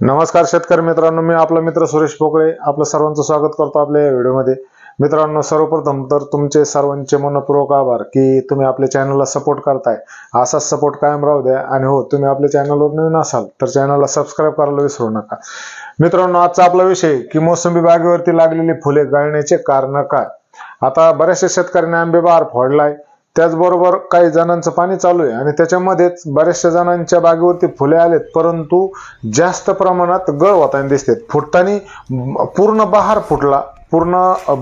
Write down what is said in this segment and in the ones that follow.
नमस्कार शेतकरी मित्रांनो मी आपला मित्र सुरेश पोकळे आपलं सर्वांचं स्वागत करतो आपल्या या व्हिडिओमध्ये. मित्रांनो सर्वप्रथम तर तुमचे सर्वांचे मनपूर्वक आभार की तुम्ही आपल्या चॅनलला सपोर्ट करताय. असाच सपोर्ट कायम राहू द्या आणि हो तुम्ही आपल्या चॅनलवर नवीन असाल तर चॅनलला सबस्क्राईब करायला विसरू नका. मित्रांनो आजचा आपला विषय की मोसंबी बागेवरती लागलेली फुले गळण्याचे कारण काय? आता बऱ्याचशा शेतकऱ्यांनी आंबे बहार फोडलाय. त्याचबरोबर काही जणांचं पाणी चालू आहे आणि त्याच्यामध्येच बऱ्याचशा जणांच्या बागेवरती फुले आलेत परंतु जास्त प्रमाणात गळ होताना दिसते फुटताना पूर्ण बहार फुटला पूर्ण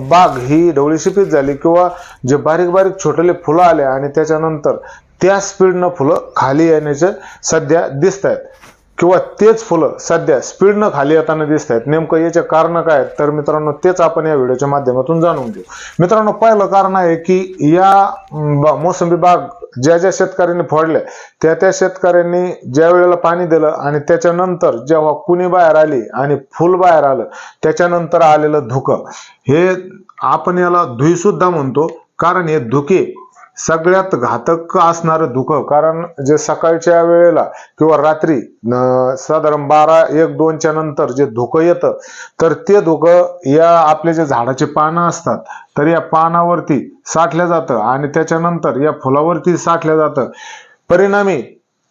बाग ही ढवळीशिपीत झाली किंवा जे बारीक बारीक छोटेले फुलं आले आणि त्याच्यानंतर त्या स्पीडनं फुलं खाली येण्याचे सध्या दिसत आहेत किंवा तेच फुलं सध्या स्पीडनं खाली येताना दिसत आहेत. नेमकं याचे कारण काय आहेत? तर मित्रांनो तेच आपण या व्हिडिओच्या माध्यमातून जाणून घेऊ. मित्रांनो पहिलं कारण आहे की या बा- मोसंबी बाग ज्या ज्या शेतकऱ्यांनी फोडल्या त्या त्या शेतकऱ्यांनी ज्या वेळेला पाणी दिलं आणि त्याच्यानंतर जेव्हा कुणी बाहेर आली आणि फुल बाहेर आलं त्याच्यानंतर आलेलं धुकं. हे आपण याला धुई सुद्धा म्हणतो. कारण हे धुके सगळ्यात घातक असणारं धुकं कारण जे सकाळच्या वेळेला किंवा रात्री साधारण बारा एक दोनच्या नंतर जे धुकं येतं तर ते धुकं या आपले जे झाडाचे पानं असतात तर या पानावरती साठलं जातं आणि त्याच्यानंतर या फुलावरती साठलं जातं. परिणामी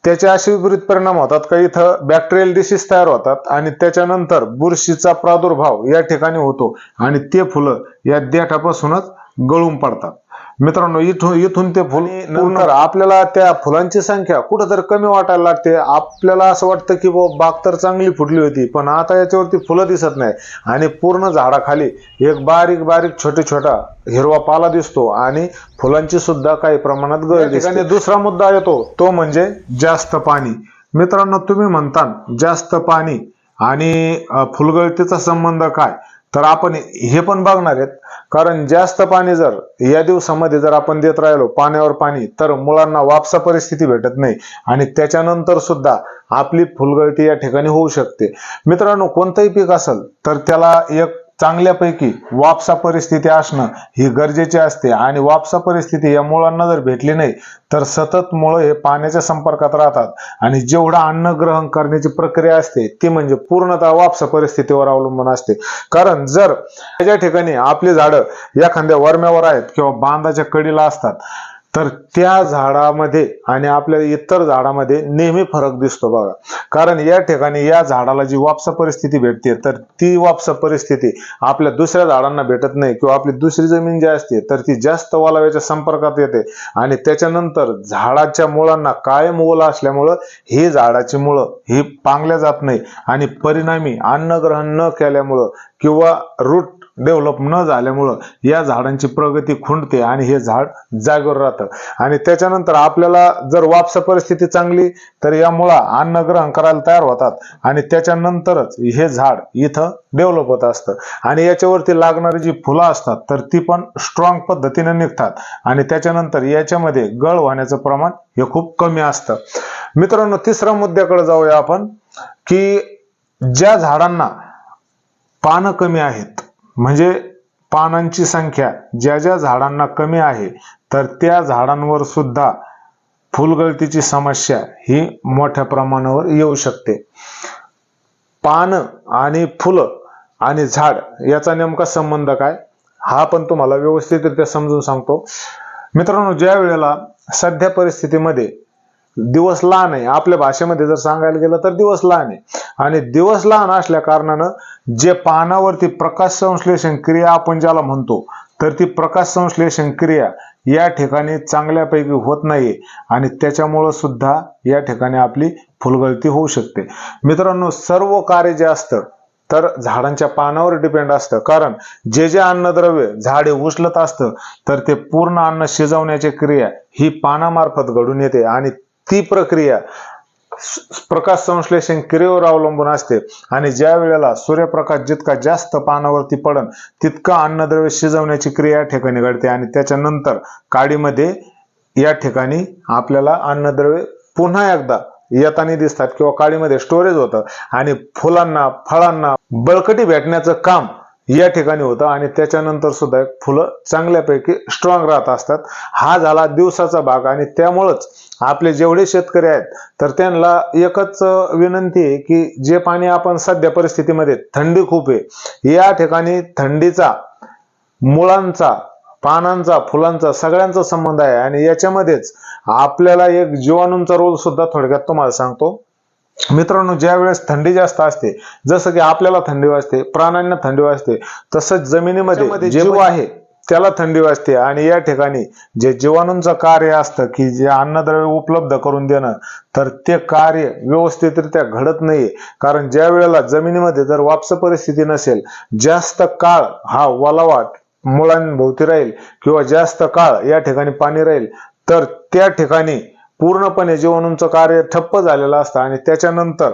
त्याचे असे विपरीत परिणाम होतात का? इथं बॅक्टेरियल डिसीज तयार होतात आणि त्याच्यानंतर बुरशीचा प्रादुर्भाव या ठिकाणी होतो आणि ते फुलं या देठापासूनच गळून पडतात. मित्रांनो इथून इथून ते फुल नंतर आपल्याला त्या फुलांची संख्या कुठंतरी कमी वाटायला लागते. आपल्याला असं वाटतं की बुवा बाग तर चांगली फुटली होती पण आता याच्यावरती फुलं दिसत नाही. आणि पूर्ण झाडाखाली एक बारीक बारीक छोटे छोटा हिरवा पाला दिसतो आणि फुलांची सुद्धा काही प्रमाणात गळ दिसते. दुसरा मुद्दा येतो तो म्हणजे जास्त पाणी. मित्रांनो तुम्ही म्हणता जास्त पाणी आणि फुलगळतीचा संबंध काय? तर आपण हे पण बघणार आहेत. कारण जास्त पाणी जर या दिवसामध्ये जर आपण देत राहिलो पाण्यावर पाणी तर मुलांना वापसा परिस्थिती भेटत नाही. आणि त्याच्यानंतर सुद्धा आपली फुलगळती या ठिकाणी होऊ शकते. मित्रांनो कोणतंही पीक असेल तर त्याला एक चांगल्यापैकी वापसा परिस्थिती असणं ही गरजेची असते. आणि वापसा परिस्थिती या मुळांना जर भेटली नाही तर सतत मुळं हे पाण्याच्या संपर्कात राहतात. आणि जेवढं अन्न ग्रहण करण्याची प्रक्रिया असते ती म्हणजे पूर्णतः वापसा परिस्थितीवर अवलंबून असते. कारण जर ज्या ठिकाणी आपली झाडं एखाद्या वरम्यावर आहेत किंवा बांधाच्या कडीला असतात तर त्या झाडामध्ये आणि आपल्या इतर झाडामध्ये नेहमी फरक दिसतो बघा. कारण या ठिकाणी या झाडाला जी वापसा परिस्थिती भेटते तर ती वापसा परिस्थिती आपल्या दुसऱ्या झाडांना भेटत नाही किंवा आपली दुसरी जमीन जी असते तर ती जास्त ओलाव्याच्या संपर्कात येते. आणि त्याच्यानंतर झाडाच्या मुळांना कायम ओला असल्यामुळं ही झाडाची मुळं ही पांगल्या जात नाही. आणि परिणामी अन्न ग्रहण न केल्यामुळं किंवा रूट डेव्हलप न झाल्यामुळं या झाडांची प्रगती खुंटते आणि हे झाड जागेवर राहतं. आणि त्याच्यानंतर आपल्याला जर वापसा परिस्थिती चांगली तर यामुळं अन्न ग्रहण करायला तयार होतात. आणि त्याच्यानंतरच हे झाड इथं डेव्हलप होत असतं. आणि याच्यावरती लागणारी जी फुलं असतात तर ती पण स्ट्रॉंग पद्धतीने निघतात. आणि त्याच्यानंतर याच्यामध्ये गळ होण्याचं प्रमाण हे खूप कमी असतं. मित्रांनो तिसऱ्या मुद्द्याकडे जाऊया आपण की ज्या झाडांना पानं कमी आहेत म्हणजे पानांची संख्या ज्या ज्या झाडांना कमी आहे तर त्या झाडांवर सुद्धा फुलगळतीची समस्या ही मोठ्या प्रमाणावर येऊ शकते. पानं आणि फुलं आणि झाड याचा नेमका संबंध काय? हा पण तुम्हाला व्यवस्थितरित्या समजून सांगतो. मित्रांनो ज्या वेळेला सध्या परिस्थितीमध्ये दिवस लहान आहे आपल्या भाषेमध्ये जर सांगायला गेलं तर दिवस लहान आहे. आणि दिवस लहान असल्या कारणानं जे पानावरती प्रकाश संश्लेषण क्रिया आपण ज्याला म्हणतो तर ती प्रकाश संश्लेषण क्रिया या ठिकाणी चांगल्यापैकी होत नाहीये आणि त्याच्यामुळं सुद्धा या ठिकाणी आपली फुलगळती होऊ शकते. मित्रांनो सर्व कार्य जे असतं तर झाडांच्या पानावर डिपेंड असतं. कारण जे जे अन्नद्रव्य झाडे उचलत असतं तर ते पूर्ण अन्न शिजवण्याची क्रिया ही पानामार्फत घडून येते आणि ती प्रक्रिया प्रकाश संश्लेषण क्रियेवर अवलंबून असते. आणि ज्या वेळेला सूर्यप्रकाश जितका जास्त पानावरती पडन तितका अन्नद्रव्य शिजवण्याची क्रिया या ठिकाणी घडते. आणि त्याच्यानंतर काडीमध्ये या ठिकाणी आपल्याला अन्नद्रव्य पुन्हा एकदा येताना दिसतात किंवा काळीमध्ये स्टोरेज होतं. आणि फुलांना फळांना बळकटी भेटण्याचं काम या ठिकाणी होतं आणि त्याच्यानंतर सुद्धा फुलं चांगल्यापैकी स्ट्रॉंग राहत असतात. हा झाला दिवसाचा भाग आणि त्यामुळंच आपले जेवढे शेतकरी आहेत तर त्यांना एकच विनंती आहे की जे पाणी आपण सध्या परिस्थितीमध्ये थंडी खूप आहे या ठिकाणी थंडीचा मुळांचा पानांचा फुलांचा सगळ्यांचा संबंध आहे. आणि याच्यामध्येच आपल्याला एक जीवाणूंचा रोल सुद्धा थोडक्यात तुम्हाला सांगतो. मित्रांनो ज्या वेळेस थंडी जास्त असते जसं की आपल्याला थंडी वाजते प्राण्यांना थंडी वाजते तसंच जमिनीमध्ये जीव आहे त्याला थंडी वाजते. आणि या ठिकाणी जे जीवाणूंचं कार्य असतं की जे अन्नद्रव्य उपलब्ध करून देणं तर ते कार्य व्यवस्थितरित्या घडत नाहीये. कारण ज्या वेळेला जमिनीमध्ये जर वापस परिस्थिती नसेल जास्त काळ हा वलावाट मुळांभोवती राहील किंवा जास्त काळ या ठिकाणी पाणी राहील तर त्या ठिकाणी पूर्णपणे जीवाणूंचं कार्य ठप्प झालेलं असतं आणि त्याच्यानंतर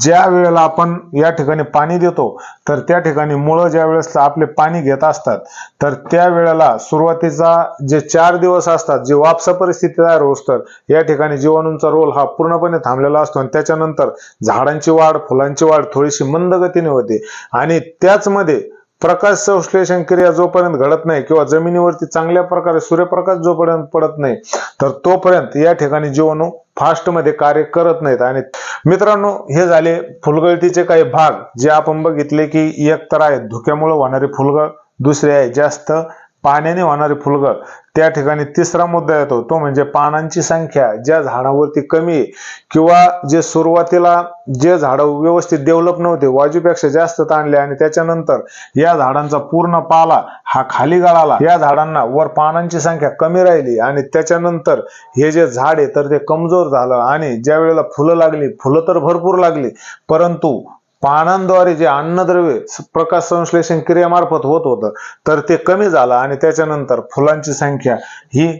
ज्या वेळेला आपण या ठिकाणी पाणी देतो तर त्या ठिकाणी मुळं ज्या वेळेस आपले पाणी घेत असतात तर त्या वेळेला सुरुवातीचा जे चार दिवस असतात जे वापसा परिस्थिती तयार होस तर या ठिकाणी जीवाणूंचा रोल हा पूर्णपणे थांबलेला असतो आणि त्याच्यानंतर झाडांची वाढ फुलांची वाढ थोडीशी मंद गतीने होते. आणि त्याचमध्ये प्रकाश संश्लेषण क्रिया जोपर्यंत घडत नाही किंवा जमिनीवरती चांगल्या प्रकारे सूर्यप्रकाश जोपर्यंत पडत नाही तर तोपर्यंत या ठिकाणी जीवाणू फास्टमध्ये कार्य करत नाहीत. आणि मित्रांनो हे झाले फुलगळतीचे काही भाग जे आपण बघितले की एक तर आहे धुक्यामुळे होणारी फुलगळ दुसरे आहे जास्त. पाण्याने होणारी फुलगळ. त्या ठिकाणी तिसरा मुद्दा येतो तो म्हणजे पानांची संख्या ज्या झाडावरती कमी किंवा जे सुरुवातीला जे झाडं व्यवस्थित डेव्हलप नव्हते वाजूपेक्षा जास्त ताणले आणि त्याच्यानंतर या झाडांचा पूर्ण पाला हा खाली गळाला. या झाडांना वर पानांची संख्या कमी राहिली आणि त्याच्यानंतर हे जे झाड आहे तर ते कमजोर झालं आणि ज्या वेळेला फुलं लागली फुलं तर भरपूर लागली परंतु पानांद्वारे जे अन्नद्रव्य प्रकाश संश्लेषण क्रियेमार्फत होत होतं तर ते कमी झालं आणि त्याच्यानंतर फुलांची संख्या ही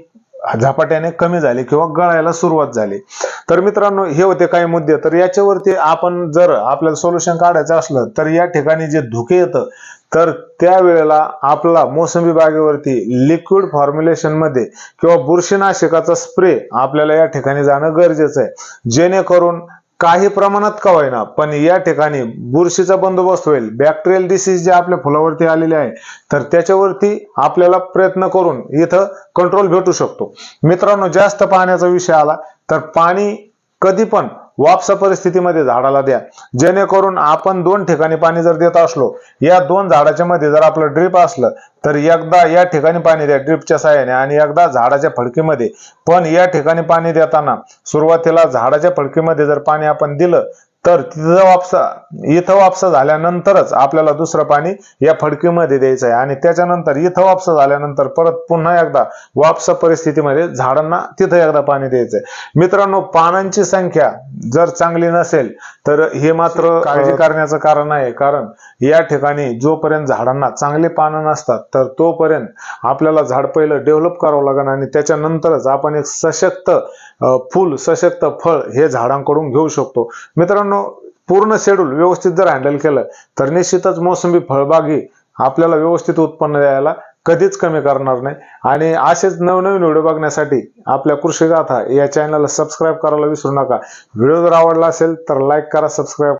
झपाट्याने कमी झाली किंवा गळायला सुरुवात झाली. तर मित्रांनो हे होते काही मुद्दे. तर याच्यावरती आपण जर आपल्याला सोल्युशन काढायचं असलं तर या ठिकाणी जे धुके येतं तर त्यावेळेला आपला मोसंबी बागेवरती लिक्विड फॉर्म्युलेशनमध्ये किंवा बुरशीनाशकाचा स्प्रे आपल्याला या ठिकाणी जाणं गरजेचं आहे. जेणेकरून काही प्रमाणात का होईना पण या ठिकाणी बुरशीचा बंदोबस्त होईल. बॅक्टेरियल डिसीज जे आपल्या फुलावरती आलेले आहे तर त्याच्यावरती आपल्याला प्रयत्न करून इथं कंट्रोल भेटू शकतो. मित्रांनो जास्त पाण्याचा विषय आला तर पाणी कधी पण वापसा परिस्थितीमध्ये झाडाला द्या. जेणेकरून आपण दोन ठिकाणी पाणी जर देत असलो या दोन झाडाच्या मध्ये जर आपलं ड्रीप असलं तर एकदा या ठिकाणी पाणी द्या ड्रिपच्या साह्याने आणि एकदा झाडाच्या फडकीमध्ये. पण या ठिकाणी पाणी देताना सुरुवातीला झाडाच्या फडकीमध्ये जर पाणी आपण दिलं तर तिथं वापसा इथं वापसा झाल्यानंतरच आपल्याला दुसरं पाणी या फडकीमध्ये द्यायचं आहे. आणि त्याच्यानंतर इथं वापसा झाल्यानंतर परत पुन्हा एकदा वापसा परिस्थितीमध्ये झाडांना तिथं एकदा पाणी द्यायचं आहे. मित्रांनो पानांची संख्या जर चांगली नसेल तर हे मात्र काळजी करण्याचं कारण आहे. कारण या ठिकाणी जोपर्यंत झाडांना चांगले पानं नसतात तर तोपर्यंत आपल्याला झाड पहिलं डेव्हलप करावं लागेल. आणि त्याच्यानंतरच आपण एक सशक्त फुल सशक्त फळ हे झाडांकडून घेऊ शकतो. मित्रांनो पूर्ण शेड्यूल व्यवस्थित जर हँडल केलं तर निश्चितच मोसंबी फळबागी आपल्याला व्यवस्थित उत्पन्न द्यायला कधीच कमी करणार नाही. आणि असेच नवनवीन व्हिडिओ बघण्यासाठी आपल्या कृषी गाथा या चॅनलला सबस्क्राईब करायला विसरू नका. व्हिडिओ जर आवडला असेल तर लाईक करा सबस्क्राईब